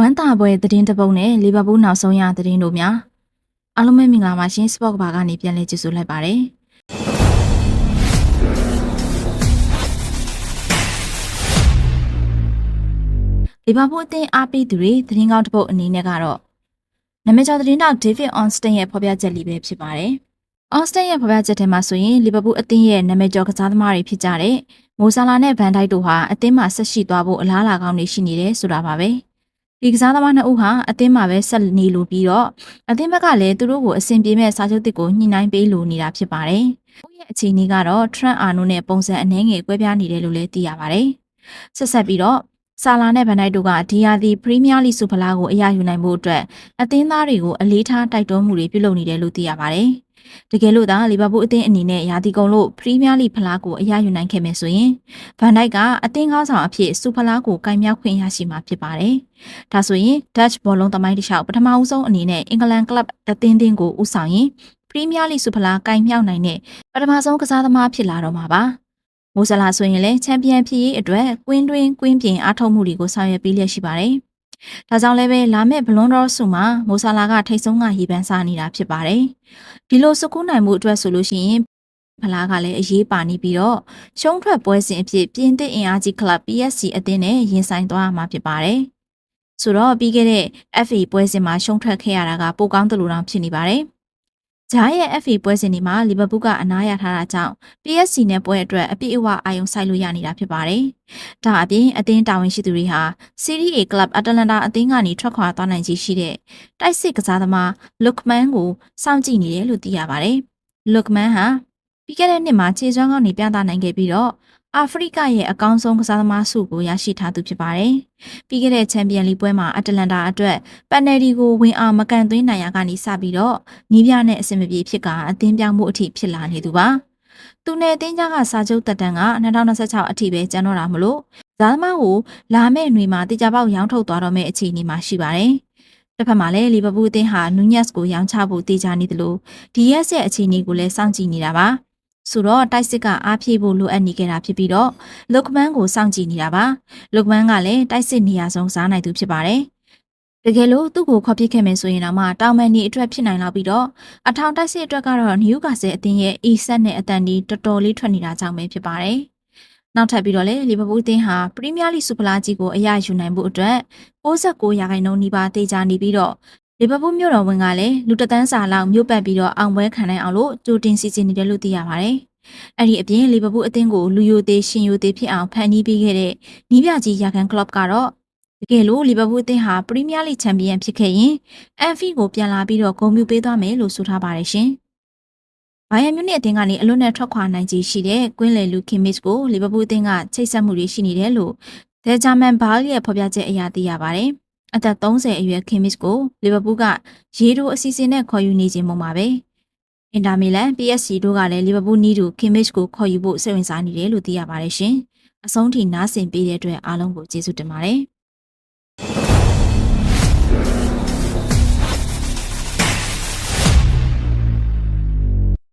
ဝမ်းသာပွဲသတင်းတစ်ပုဒ်နဲ့လီဗာပူးနောက်ဆုံးရသတင်းတို့များအားလုံးပဲမင်္ဂလာပါရှင်စပေါ့ကဘာကနေပြန်လည်ကြိုဆိုလိုက်ပါတယ်လီဗာပူးအသင်းအားပေးသူတွေသတင်းကောင်းတစ်ပုဒ်အနေနဲ့ကတော့နာမည်ကျော်သတင်းတောက်ဒေးဗစ်အွန်စတိန်ရဲ့ဖော်ပြချက်လေးပဲဖြစ်ပါတယ်။အွန်စတိန်ရဲ့ဖော်ပြချက်ထဲမှာဆိုရင်လီဗာပူးအသင်းရဲ့နာမည်ကျော်ကစားသမားတွေဖြစ်ကြတဲ့မိုဆာလာနဲ့ဗန်ဒိုက်တို့ဟာအသင်းမှာဆက်ရှိသွားဖို့အလားအလာကောင်းတွေရှိနေတယ်ဆိုတာပါပဲ။ ဒီကစားသမားနှစ်ဦးဟာအသင်းမှာပဲဆက်နေလို့ပြီးတော့အသင်းဘက်ကလည်းသူတို့ကိုအဆင်ပြေမဲ့စာချုပ်တစ်ကိုညှိနှိုင်းပေးလို့နေတာဖြစ်ပါတယ်။ဦးရဲ့အခြေအနေကတော့ Trent Arno နဲ့ပုံစံအနှဲငယ်ကွဲပြားနေတယ်လို့လည်းသိရပါတယ်။ဆက်ဆက်ပြီးတော့ဆာလာနဲ့ဗန်ဒိုက်တို့ကဒီယာဒီပရီးမီးယားလိစူဖလားကိုအရယူနိုင်ဖို့အတွက်အသင်းသားတွေကိုအလေးထားတိုက်တွန်းမှုတွေပြုလုပ်နေတယ်လို့သိရပါတယ်။ တကယ်လို့သာလီဗာပူးအသင်းအနေနဲ့ယာဒီကုံလို့ပရီးမီးယားလိဖလားကိုအရယူနိုင်ခဲ့မယ်ဆိုရင်ဗန်ဒိုက်ကအသင်းကောင်းဆောင်အဖြစ်စူဖလားကိုကင်မြောက်ခွင့်ရရှိမှာဖြစ်ပါတယ်။ဒါဆိုရင် Dutch ဘောလုံးသမိုင်းတစ်လျှောက်ပထမဦးဆုံးအနေနဲ့အင်္ဂလန်ကလပ်အသင်းတင်းကိုဦးဆောင်ရင်ပရီးမီးယားလိစူဖလားကင်မြောက်နိုင်တဲ့ပထမဆုံးကစားသမားဖြစ်လာတော့မှာပါ။မိုးဆလာဆိုရင်လည်းချန်ပီယံဖြစ်ရေးအတွက်ကွင်းတွင်းကွင်းပြင်အားထုတ်မှုတွေကိုဆောင်ရွက်ပေးလျက်ရှိပါတယ်။ ဒါကြောင့်လည်းပဲလာမယ့်ဘလွန်ဒေါဆုမှာမိုဆာလာကထိတ်ဆုံးကရေပန်းစားနေတာဖြစ်ပါတယ်။ဒီလိုစကူးနိုင်မှုအတွက်ဆိုလို့ရှိရင်ဖလားကလည်းအရေးပါနေပြီးတော့ရှုံးထွက်ပွဲစဉ်အဖြစ်ပြင်သစ်အင်အားကြီးကလပ် PSG အသင်းနဲ့ရင်ဆိုင်သွားမှာဖြစ်ပါတယ်။ဆိုတော့ပြီးခဲ့တဲ့ FA ပွဲစဉ်မှာရှုံးထွက်ခဲ့ရတာကပိုကောင်းတယ်လို့တောင်ဖြစ်နေပါတယ်။ ဂျားရဲ့ FA ပွဲစဉ်ဒီမှာလီဗာပူးကအနားရထားတာကြောင့် PSG နဲ့ပွဲအတွက်အပြည့်အဝအာရုံစိုက်လို့ရနေတာဖြစ်ပါတယ်။ဒါအပြင်အသင်းတာဝန်ရှိသူတွေဟာ Serie A Club Atalanta အသင်းကနေထွက်ခွာသွားနိုင်ခြေရှိတဲ့တိုက်စစ်ကစားသမား Lookman ကိုစောင့်ကြည့်နေတယ်လို့သိရပါတယ်။ Lookman ဟာပြီးခဲ့တဲ့နှစ်မှာခြေစွမ်းကောင်းနေပြသနိုင်ခဲ့ပြီးတော့ အာဖရိကရဲ့အကောင်းဆုံးကစားသမားဆုကိုရရှိထားသူဖြစ်ပါတယ်။ပြီးခဲ့တဲ့ချန်ပီယံလိပွဲမှာအတလန်တာအတွက်ပန်နယ်ဒီကိုဝင်အောင်မကန်သွင်းနိုင်ရကနေစပြီးတော့နီးပြနဲ့အဆင်မပြေဖြစ်ကအသင်းပြောင်းမှုအထိဖြစ်လာနေသူပါ။သူနဲ့အသင်းကြားကစာချုပ်တက်တန်က2026အထိပဲကျန်တော့တာမလို့ဇာသမားကိုလာမယ့်ຫນွေမှာတေချာပေါက်ရောင်းထုတ်သွားတော့မယ့်အခြေအနေမှာရှိပါတယ်။တစ်ဖက်မှာလည်းလီဗာပူးအသင်းဟာနူညက်စ်ကိုရောင်းချဖို့တေချာနေတယ်လို့ဒီရက်ရဲ့အခြေအနေကိုလည်းစောင့်ကြည့်နေတာပါ။ ဆိုတော့တိုက်စစ်ကအားဖြည့်ဖို့လိုအပ်နေကြတာဖြစ်ပြီးတော့လုတ်မန်းကိုစောင့်ကြည့်နေတာပါလုတ်မန်းကလည်းတိုက်စစ်နေရာဆုံးစားနိုင်သူဖြစ်ပါတယ်တကယ်လို့သူ့ကိုခေါ်ပစ်ခဲ့မယ်ဆိုရင်တော့မှတောင်မန်နေအတွက်ဖြစ်နိုင်တော့ပြီးတော့အထောင်တိုက်စစ်အတွက်ကတော့နယူကာဆယ်အသင်းရဲ့အီဆက်နဲ့အတန်ဒီတော်တော်လေးထွက်နေတာကြောင့်ပဲဖြစ်ပါတယ်နောက်ထပ်ပြီးတော့လေလီဗာပူးအသင်းဟာပရီးမီးယားလိစူပလာကြီးကိုအရယူနိုင်ဖို့အတွက်69ရာခိုင်နှုန်းနီးပါးတေချာနေပြီးတော့ လီဗာပူးမြို့တော်ဝန်ကလည်းလူတသန်းစာလောက်မြို့ပတ်ပြီးတော့အောင်ပွဲခံနိုင်အောင်လို့ကြိုတင်စီစဉ်နေတယ်လို့သိရပါတယ်။အဲ့ဒီအပြင်လီဗာပူးအသင်းကိုလူယိုသေးရှင်ယိုသေးဖြစ်အောင်ဖန်တီးပေးခဲ့တဲ့နီးပြကြီးယာကန်ကလပ်ကတော့တကယ်လို့လီဗာပူးအသင်းဟာပရီးမီးယားလိချန်ပီယံဖြစ်ခဲ့ရင်အန်ဖီကိုပြန်လာပြီးတော့ဂုဏ်ပြုပေးသွားမယ်လို့ဆိုထားပါတယ်ရှင်။ဘိုင်ယန်မြူနစ်အသင်းကနေအလွတ်နဲ့ထွက်ခွာနိုင်ခြေရှိတဲ့ကွင်းလယ်လူခင်မစ်ကိုလီဗာပူးအသင်းကချိတ်ဆက်မှုတွေရှိနေတယ်လို့ဒဲဂျာမန်ဘားလ်ရဲ့ဖော်ပြချက်အရသိရပါတယ်။ အသက်30အရွယ်ခင်မစ်ကိုလီဗာပူးကရေတိုအစီအစဉ်နဲ့ခေါ်ယူနေခြင်းပုံပါပဲ။အင်တာမီလန် PSG တို့ကလည်းလီဗာပူးနီးတူခင်မစ်ကိုခေါ်ယူဖို့စိတ်ဝင်စားနေတယ်လို့သိရပါတယ်ရှင်။အဆုံးထိနားဆင်ပေးတဲ့အတွက်အားလုံးကိုကျေးဇူးတင်ပါတယ်။